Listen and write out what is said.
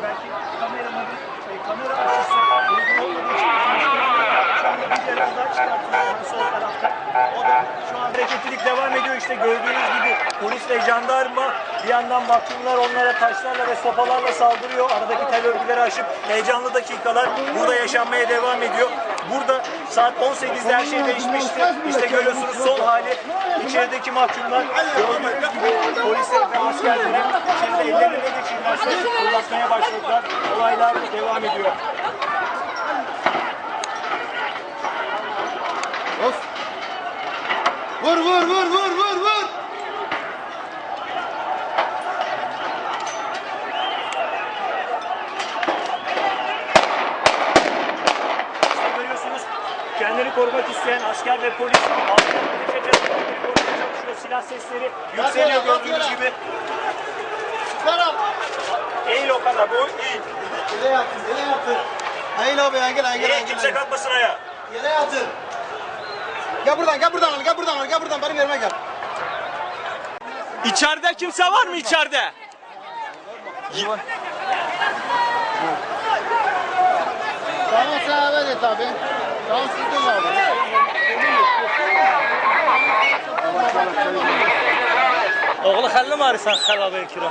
back you. O da şu an hareketlilik devam ediyor. İşte gördüğünüz gibi polis ve jandarma bir yandan mahkumlar onlara taşlarla ve sopalarla saldırıyor. Aradaki tel örgüleri aşıp heyecanlı dakikalar burada yaşanmaya devam ediyor. Burada saat 18'de her şey değişmişti. İşte görüyorsunuz son hali. İçerideki mahkumlar gördüğünüz gibi polisler ve askerleri içeride ellerine ne geçirlerse fırlatmaya başladılar. Olaylar devam ediyor. Vur vur vur vur vur vur. İşte görüyorsunuz kendini korumak isteyen asker ve polis korumaya çalışıyor. Silah sesleri yükseliyor gördüğünüz gibi. Çıkarım. Eğil o kadar boy eğil. Yere yatın yere yatın. Hayır abi gel gel gel. Eğil kimse kalkmasın ayağa. Yere yatın. Gel buradan gel buradan al gel buradan al gel buradan benim yerime gel. İçeride kimse var mı içeride? Tamam sen eve git abi. Tamam sıkıntı abi. Oğlu xəlli mi arısan xələ kira?